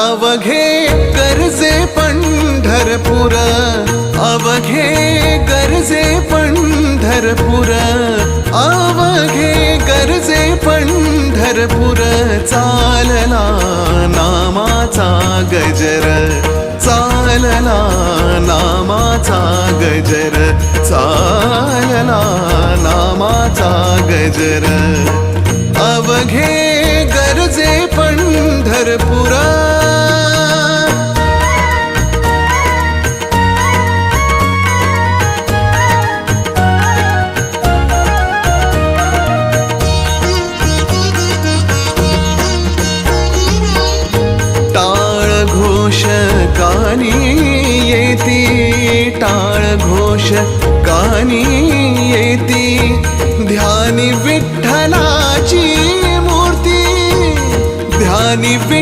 अवघे गरजे पंढरपूर अवघे गरजे पंढरपूर अवघे गरजे पंढरपूर चालला नामाचा गजर चालला नामाचा गजर चालला नामाचा गजर. अवघे गरजे पंढरपुरा कानी येती टाळ घोष कानी येती. ध्यानी विठ्ठलाची मूर्ती ध्यानी विठ